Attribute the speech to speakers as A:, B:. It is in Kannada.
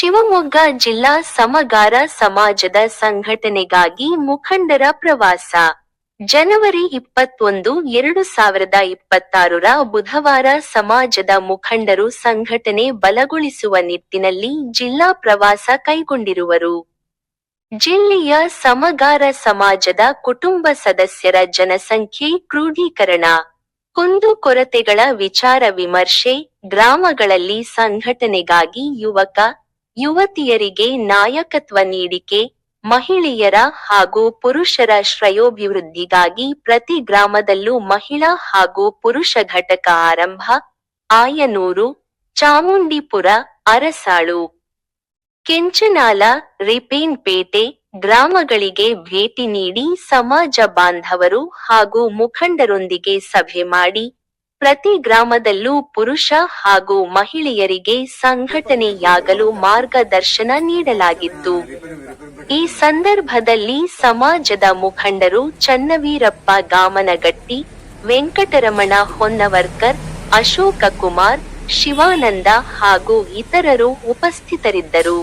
A: ಶಿವಮೊಗ್ಗ ಜಿಲ್ಲಾ ಸಮಗಾರ ಸಮಾಜದ ಸಂಘಟನೆಗಾಗಿ ಮುಖಂಡರ ಪ್ರವಾಸ. ಜನವರಿ ಇಪ್ಪತ್ತೊಂದು, ಎರಡು ಸಾವಿರದ ಇಪ್ಪತ್ತಾರರ ಬುಧವಾರ ಸಮಾಜದ ಮುಖಂಡರು ಸಂಘಟನೆ ಬಲಗೊಳಿಸುವ ನಿಟ್ಟಿನಲ್ಲಿ ಜಿಲ್ಲಾ ಪ್ರವಾಸ ಕೈಗೊಂಡಿರುವರು. ಜಿಲ್ಲೆಯ ಸಮಗಾರ ಸಮಾಜದ ಕುಟುಂಬ ಸದಸ್ಯರ ಜನಸಂಖ್ಯೆ ಕ್ರೋಢೀಕರಣ. ಕುಂದುಕೊರತೆಗಳ ವಿಚಾರ ವಿಮರ್ಶೆ, ಗ್ರಾಮಗಳಲ್ಲಿ ಸಂಘಟನೆಗಾಗಿ ಯುವಕ ಯುವತಿಯರಿಗೆ ನಾಯಕತ್ವ ನೀಡಿಕೆ, ಮಹಿಳೆಯರ ಹಾಗೂ ಪುರುಷರ ಶ್ರೇಯೋಭಿವೃದ್ಧಿಗಾಗಿ ಪ್ರತಿ ಗ್ರಾಮದಲ್ಲೂ ಮಹಿಳಾ ಹಾಗೂ ಪುರುಷ ಘಟಕ ಆರಂಭ, ಆಯನೂರು, ಚಾಮುಂಡಿಪುರ, ಅರಸಾಳು. ಕೆಂಚನಾಲ ರಿಪೇನ್ಪೇಟೆ ಗ್ರಾಮಗಳಿಗೆ ಭೇಟಿ ನೀಡಿ ಸಮಾಜ ಬಾಂಧವರು ಹಾಗೂ ಮುಖಂಡರೊಂದಿಗೆ ಸಭೆ ಮಾಡಿ ಪ್ರತಿ ಗ್ರಾಮದಲ್ಲೂ ಪುರುಷ ಹಾಗೂ ಮಹಿಳೆಯರಿಗೆ ಸಂಘಟನೆಯಾಗಲು ಮಾರ್ಗದರ್ಶನ ನೀಡಲಾಗಿತ್ತು. ಈ ಸಂದರ್ಭದಲ್ಲಿ ಸಮಾಜದ ಮುಖಂಡರು ಚನ್ನವೀರಪ್ಪ ಗಾಮನಗಟ್ಟಿ, ವೆಂಕಟರಮಣ ಹೊನ್ನವರ್ಕರ್ ಅಶೋಕ ಕುಮಾರ್ ಶಿವಾನಂದ ಹಾಗೂ ಇತರರು ಉಪಸ್ಥಿತರಿದ್ದರು.